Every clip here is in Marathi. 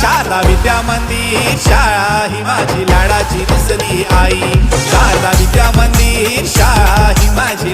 शारदा विद्या मंदिर शाळा ही माझी लाडाची दिसली आई. शारदा विद्या मंदिर शाळा ही माझी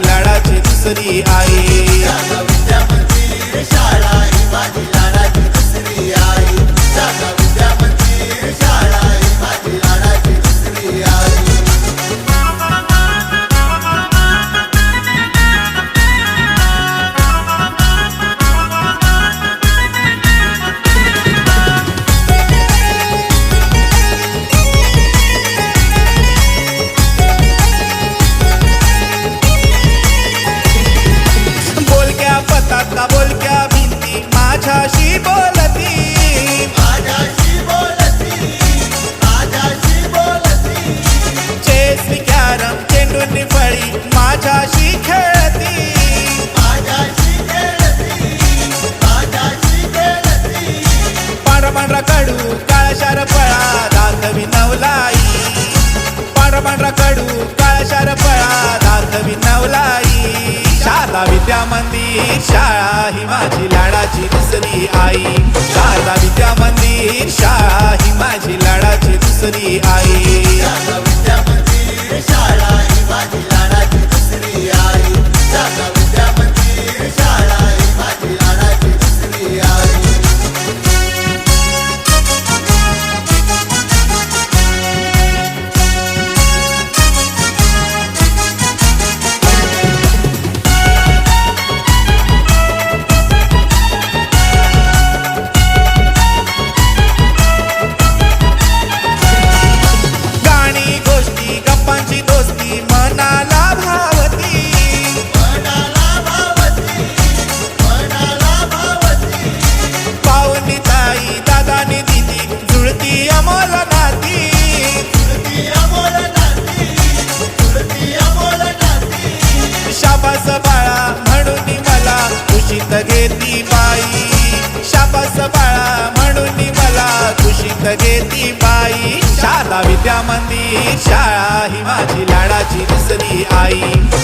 विद्यामंदिर शाळा ही माझी लाडाची दुसरी आई.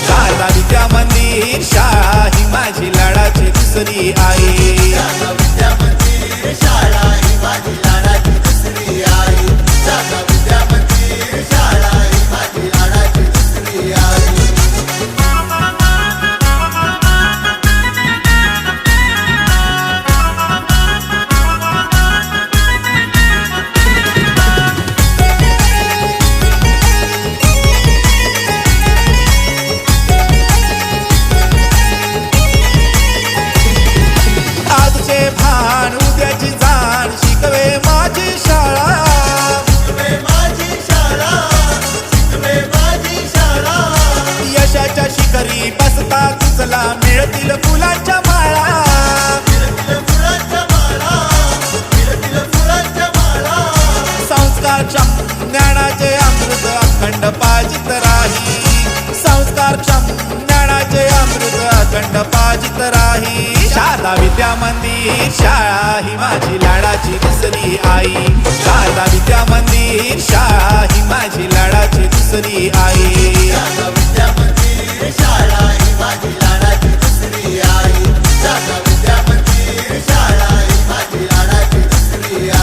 शारदा विद्यामंदिर शाळा ही माझी लाडाची दुसरी आई. तुझला फुलांच्या माळा. संस्कारच्या ज्ञानाचे अमृत अखंड पाजित राही. संस्कारच्या ज्ञानाचे अमृत अखंड पाजित राही. शाला विद्या मंदिर शाळा ही माझी लाडाची